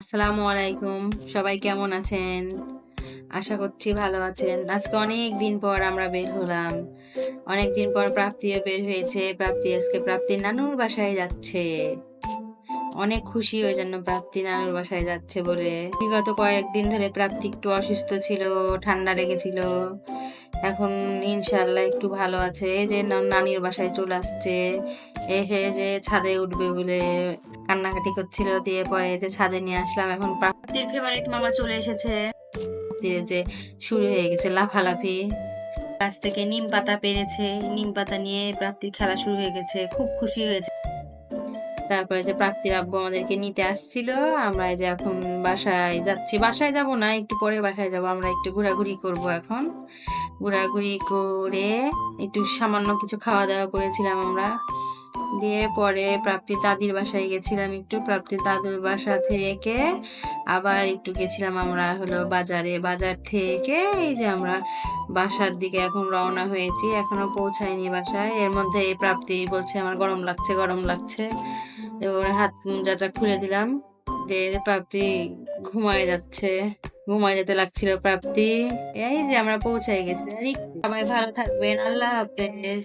আসসালামু আলাইকুম। সবাই কেমন আছেন? আশা করছি ভালো আছেন। আজকে অনেক দিন পর আমরা বের হলাম। অনেক দিন পর প্রাপ্তিও বের হয়েছে। প্রাপ্তি আজকে প্রাপ্তির নানুর বাসায় যাচ্ছে। অনেক খুশি ওই জন্য প্রাপ্তি নানুর বাসায় যাচ্ছে বলে। বিগত কয়েকদিন ধরে প্রাপ্তি একটু অসুস্থ ছিল, ঠান্ডা লেগেছিল। এখন ইনশাল্লাহ একটু ভালো আছে। যে নানির বাসায় চলে আসছে। এসে যে ছাদে উঠবে বলে কান্নাকাটি করছিল, দিয়ে পরে যে ছাদে নিয়ে আসলাম। এখন প্রাপ্তির ফেভারিট মামা চলে এসেছে। দিয়ে যে শুরু হয়ে গেছে লাফালাফি। গাছ থেকে নিম পাতা পেরেছে। নিম পাতা নিয়ে প্রাপ্তির খেলা শুরু হয়ে গেছে। খুব খুশি হয়েছে। তারপরে যে প্রাপ্তির আব্বু আমাদেরকে নিতে আসছিল, আমরা যে এখন বাসায় যাচ্ছি। বাসায় যাব না, একটু পরে বাসায় যাব। আমরা একটু ঘোরাঘুরি করব এখন। ঘোরাঘুরি করে একটু সামান্য কিছু খাওয়া দাওয়া করেছিলাম আমরা। দিয়ে পরে প্রাপ্তির দাদির বাসায় গেছিলাম একটু। প্রাপ্তির দাদুর বাসা থেকে আবার একটু গেছিলাম আমরা হলো বাজারে। বাজার থেকে এই যে আমরা বাসার দিকে এখন রওনা হয়েছি, এখনও পৌঁছায়নি বাসায়। এর মধ্যে এই প্রাপ্তি বলছে, আমার গরম লাগছে গরম লাগছে। এবার হাত মোজাটা খুলে দিলাম। দিয়ে প্রাপ্তি ঘুমায় যাচ্ছে। ঘুমায় যেতে লাগছিল প্রাপ্তি। এই যে আমরা পৌঁছায় গেছি। সবাই ভালো থাকবেন। আল্লাহ হাফেজ।